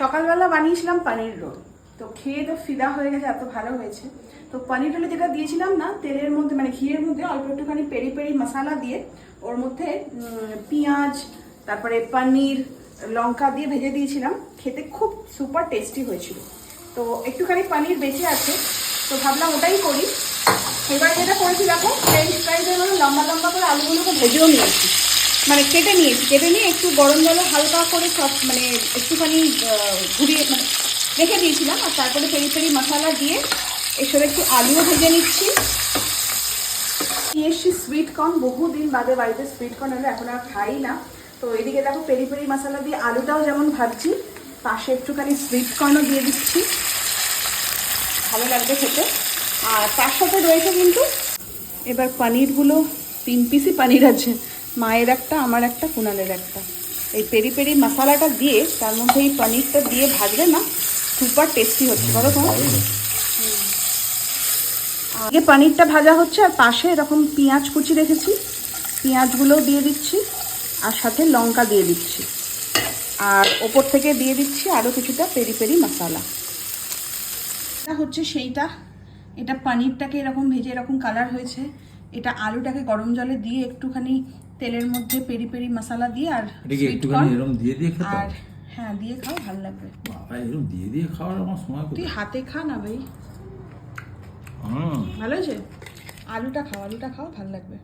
সকালবেলা বানিয়েছিলাম পানির রোল। তো খেয়ে তো ফিদা হয়ে গেছে, এত ভালো হয়েছে। তো পানির রোলে যেটা দিয়েছিলাম না, তেলের মধ্যে মানে ঘিয়ের মধ্যে অল্প একটুখানি পেরি পেরি মশলা দিয়ে, ওর মধ্যে পেঁয়াজ, তারপরে পনির, লঙ্কা দিয়ে ভেজে দিয়েছিলাম। খেতে খুব সুপার টেস্টি হয়েছিল। তো একটুখানি পানির বেঁচে আছে। তো ভাবলাম ওটাই করি। এবার যেটা করেছি, দেখো ফ্রেঞ্চ ফ্রাইজের লম্বা লম্বা করে আলুগুলোকে ভেজেও নিয়েছি। মানে কেটে নিয়েছি। কেটে নিয়ে একটু গরম জলে হালকা করে সব মানে একটুখানি ঘুরিয়ে মানে রেখে দিয়েছিলাম আর তারপরে পেরি পেরি মশলা দিয়ে এসব একটু আলুও ভেজে নিচ্ছি। নিয়ে এসছি সুইট কর্ন বহুদিন বাদে বাড়িতে সুইট কর্ন হলে এখন আর খাই না। তো এদিকে দেখো পেরি পেরি মশলা দিয়ে আলুটাও যেমন ভাজছি, পাশে একটুখানি সুইট কর্নও দিয়ে দিচ্ছি। ভালো লাগবে খেতে। আর তার সাথে রয়েছে কিন্তু এবার পনিরগুলো, তিন পিসই পনির আছে। মায়ের একটা আমার একটা কুনালের একটা। এই পেরি পেরি মশলাটা দিয়ে তার মধ্যে এই পনিরটা দিয়ে ভাজলে না সুপার টেস্টি হচ্ছে। বলো তোমার আগে পনিরটা ভাজা হচ্ছে আর পাশে এরকম পেঁয়াজ কুচি রেখেছি। পেঁয়াজগুলোও দিয়ে দিচ্ছি আর সাথে লঙ্কা দিয়ে দিচ্ছি। আর ওপর থেকে দিয়ে দিচ্ছি আরও কিছুটা পেরি পেরি মশলা। এটা হচ্ছে সেইটা। এটা পনিরটাকে এরকম ভেজে এরকম কালার হয়েছে। এটা আলুটাকে গরম জলে দিয়ে একটুখানি তেলের মধ্যে পেরি পেরি মশলা দিয়ে আর একটুখানি এরকম দিয়ে দিয়ে খেতে আর হ্যাঁ দিয়ে খাও ভালো লাগবে। বাবা এরকম দিয়ে দিয়ে খাওয়ার আমার সময় তুই হাতে খা না ভাই। ভালো হয়েছে? আলুটা খাও আলুটা খাও ভালো লাগবে।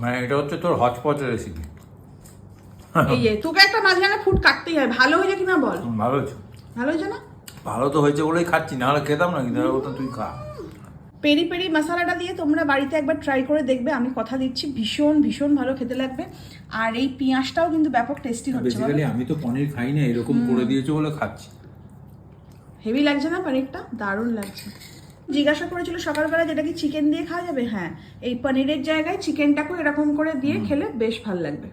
মানে এটা হচ্ছে তোর হচপচ রেসিপি এই যে তোকে একটা মাঝখানে ফুড কাটতেই হয়। ভালো হয়েছে কিনা বল? ভালো হচ্ছে ভালো হয়েছে না? ভালো তো হয়েছে বলেই খাচ্ছি নাহলে খেতাম না কিন্তু তুই খা। পেরি পেরি মশলাটা দিয়ে তোমরা বাড়িতে একবার ট্রাই করে দেখবে। আমি কথা দিচ্ছি ভীষণ ভীষণ ভালো খেতে লাগবে। আর এই পেঁয়াজটাও কিন্তু ব্যাপক টেস্টি হচ্ছে বেসিক্যালি আমি তো পনির খাই না এরকম করে দিয়েছে বলে খাচ্ছি। হেভি লাগছে না পনিরটা? দারুণ লাগছে। জিজ্ঞাসা করেছিল সকালবেলা যেটা কি চিকেন দিয়ে খাওয়া যাবে? হ্যাঁ এই পনিরের জায়গায় চিকেনটাকেও এরকম করে দিয়ে খেলে বেশ ভালো লাগবে।